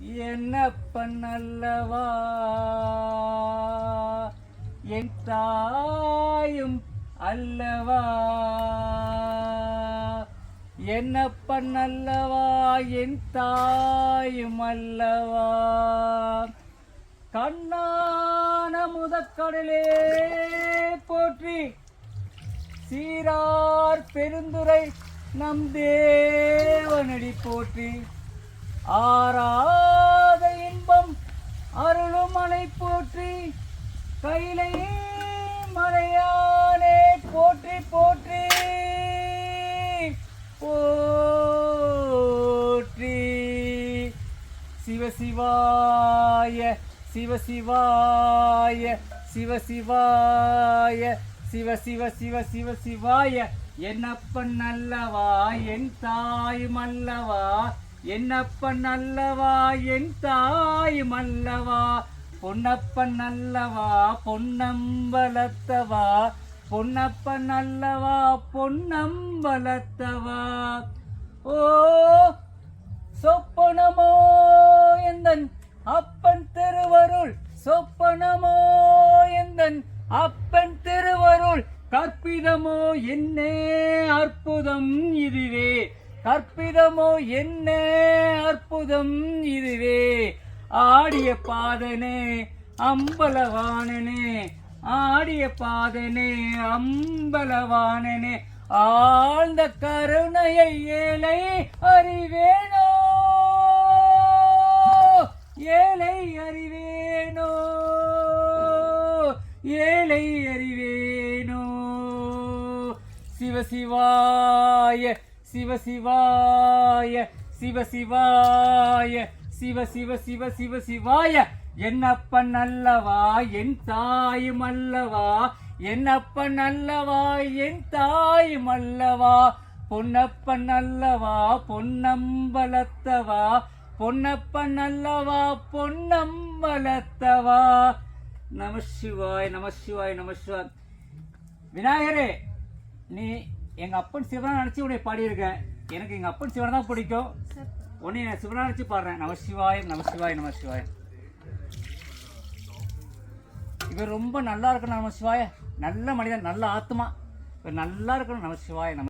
என்ன அல்லவா என் தாயும் அல்லவா? என்ன அல்லவா என் தாயும் அல்லவா? கண்ணான முதக்கடலே போற்றி சீரார் பெருந்துரை நம் தேவனடி போற்றி. ஆராத கைலை மலையானே போற்றி போற்றி. போற்றி. சிவசிவாய சிவசிவாய சிவசிவாய சிவ சிவ சிவ சிவ சிவாய. என்னப்பன் அல்லவா? என் தாய் மல்லவா என்னப்பன் அல்லவா? என் தாய் மல்லவா பொன்னப்பன் நல்லவா பொன்னம்பலத்தவா? பொன்னப்பன் நல்லவா பொன்னம்பலத்தவா? ஓ சொப்பனமோ எந்தன் அப்பன் திருவருள்? சொப்பனமோ எந்தன் அப்பன் திருவருள்? கற்பிதமோ என்ன அற்புதம் இதுவே. கற்பிதமோ என்ன அற்புதம் இதுவே. ஆடிய பாதனே அம்பலவானனே ஆடிய பாதனே அம்பலவானனே ஆழ்ந்த கருணையை ஏழை அறிவேனோ? ஏழை அறிவேனோ? ஏழை அறிவேனோ? சிவசிவாய சிவசிவாய சிவசிவாய சிவ சிவ சிவ சிவ சிவாய. என்னப்பன் அல்லவா என் தாயும் அல்லவா? என்னப்பன் அல்லவா என் தாயும் அல்லவா? பொன்னப்பன் அல்லவா பொன்னம்பலத்தவா? பொன்னப்பன் அல்லவா பொன்னம்பலத்தவா? நம சிவாய் நம சிவாய் நம சிவாய் விநாயகரே நீ எங்க அப்பன் சிவனை நினைச்சு உன்னை பாடியிருக்கேன் எனக்கு எங்க அப்பன் சிவனை தான் பிடிக்கும். உன்னை நான் பாடுறேன். நமசிவாய நமசிவாய நமசிவாய இவர் ரொம்ப நல்லா இருக்கணும் நமசிவாய நல்ல மனிதன் நல்ல ஆத்மா. இவர் நல்லா இருக்கணும் நம சிவாய நம